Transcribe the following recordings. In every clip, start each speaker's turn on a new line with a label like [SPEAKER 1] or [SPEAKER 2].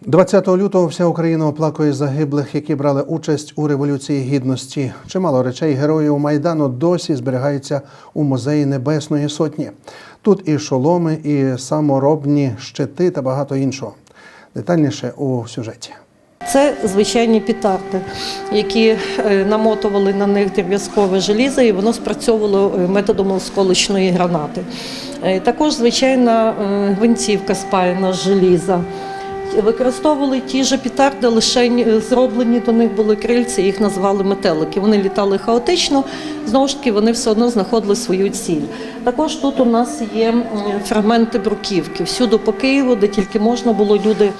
[SPEAKER 1] 20 лютого вся Україна оплакує загиблих, які брали участь у революції гідності. Чимало речей героїв майдану досі зберігається у музеї Небесної Сотні. Тут і шоломи, і саморобні щити та багато іншого. Детальніше у сюжеті.
[SPEAKER 2] Це звичайні пітарди, які е, намотували на них дріб'язкове желізо, і воно спрацьовувало е, методом осколочної гранати. Е, Також звичайна гвинтівка спаяна з желіза. Використовували ті ж пітарди, лише е, зроблені до них були крильці, їх назвали метелики. Вони літали хаотично, знову ж таки, вони все одно знаходили свою ціль. Також тут у нас є фрагменти бруківки. Всюди по Києву, де тільки можна було люди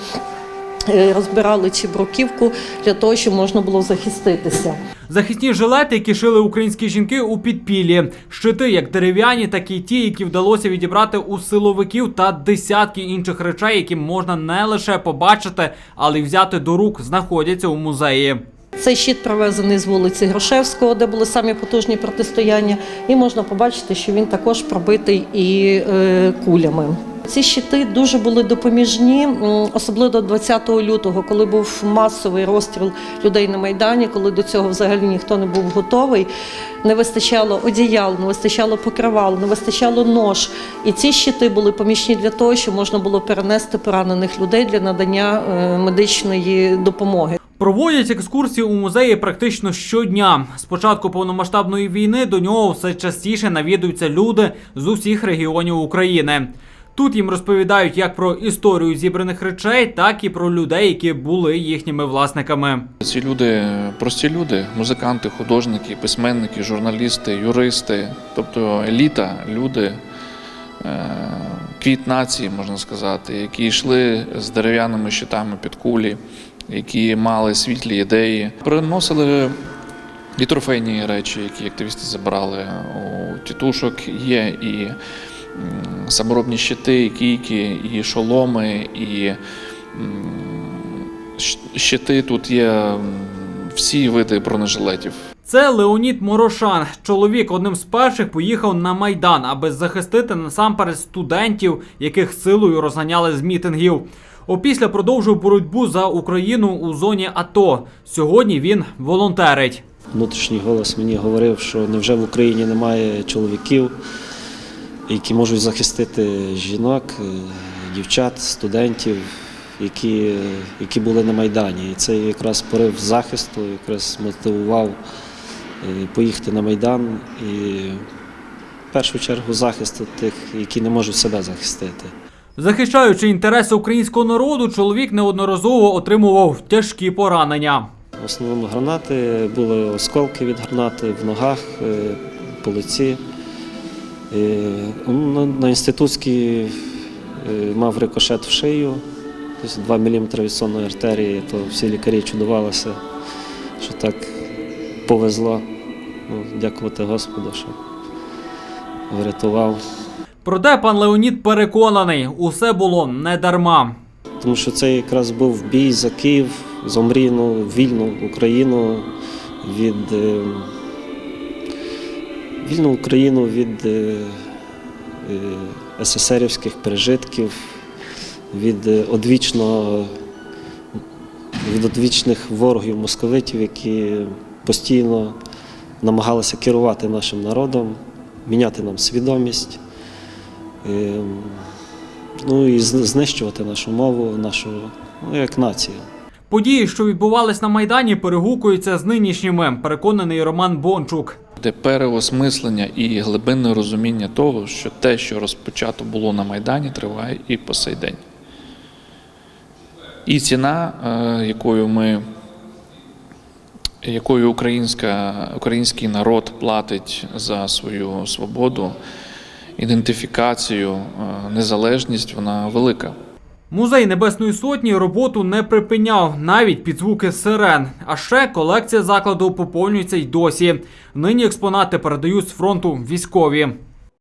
[SPEAKER 2] е, розбирали цю бруківку для того, щоб можна було захиститися.
[SPEAKER 3] Захисні жилети, які шили українські жінки у підпіллі, щити як дерев'яні, так і ті, які вдалося відібрати у силовиків, та десятки інших речей, які можна не лише побачити, але й взяти до рук, знаходяться у музеї.
[SPEAKER 2] Цей щит привезений з вулиці Грушевського, де були самі потужні протистояння, і можна побачити, що він також пробитий і е, кулями. Ці щити дуже були допоміжні, особливо 20 лютого, коли був масовий розстріл людей на майдані, коли до цього взагалі ніхто не був готовий. Не вистачало одіял, не вистачало покривал, не вистачало нож. І ці щити були помічні для того, щоб можна було перенести поранених людей для надання е, медичної допомоги.
[SPEAKER 3] Проводять екскурсії у музеї практично щодня. З початку повномасштабної війни до нього все частіше навідуються люди з усіх регіонів України. Тут їм розповідають як про історію зібраних речей, так і про людей, які були їхніми власниками.
[SPEAKER 4] Ці люди прості люди, музиканти, художники, письменники, журналісти, юристи, тобто еліта, люди, е, квіт нації, можна сказати, які йшли з дерев'яними щитами під кулі, які мали світлі ідеї, приносили і трофейні речі, які активісти забрали. У тітушок є і саморобні щити, і кійки, і шоломи, і щити тут є всі види бронежилетів.
[SPEAKER 3] Це Леонід Морошан. Чоловік одним з перших поїхав на майдан, аби захистити насамперед студентів, яких силою розганяли з мітингів. Опісля продовжив боротьбу за Україну у зоні АТО. Сьогодні він волонтерить.
[SPEAKER 5] Внутрішній голос мені говорив, що невже в Україні немає чоловіків, які можуть захистити жінок, е, дівчат, студентів, які, які були на Майдані. І це якраз порив захисту, якраз мотивував е, поїхати на Майдан і в першу чергу захисту тих, які не можуть себе захистити.
[SPEAKER 3] Захищаючи інтереси українського народу, чоловік неодноразово отримував тяжкі поранення.
[SPEAKER 5] В основному гранати були осколки від гранати в ногах, е, по лиці. Е, На, на інститутській е, мав рикошет в шию, десь 2 мм від сонної артерії, то всі лікарі чудувалися, що так повезло. Ну, дякувати Господу, що врятував.
[SPEAKER 3] Проте пан Леонід переконаний, усе було не дарма.
[SPEAKER 5] Тому що це якраз був бій за Київ, за омрійну вільну Україну від е, вільну Україну від е, е, есесерівських пережитків, від е, одвічного від одвічних ворогів московитів, які постійно намагалися керувати нашим народом, міняти нам свідомість. Е, ну і знищувати нашу мову, нашу ну, як націю.
[SPEAKER 3] Події, що відбувались на майдані, перегукуються з нинішніми. Переконаний Роман Бончук.
[SPEAKER 4] Де переосмислення і глибинне розуміння того, що те, що розпочато було на Майдані, триває і по сей день. І ціна, е, якою ми, якою українська, український народ платить за свою свободу, ідентифікацію, е, незалежність, вона велика.
[SPEAKER 3] Музей Небесної Сотні роботу не припиняв навіть під звуки сирен. А ще колекція закладу поповнюється й досі. Нині експонати передають з фронту військові.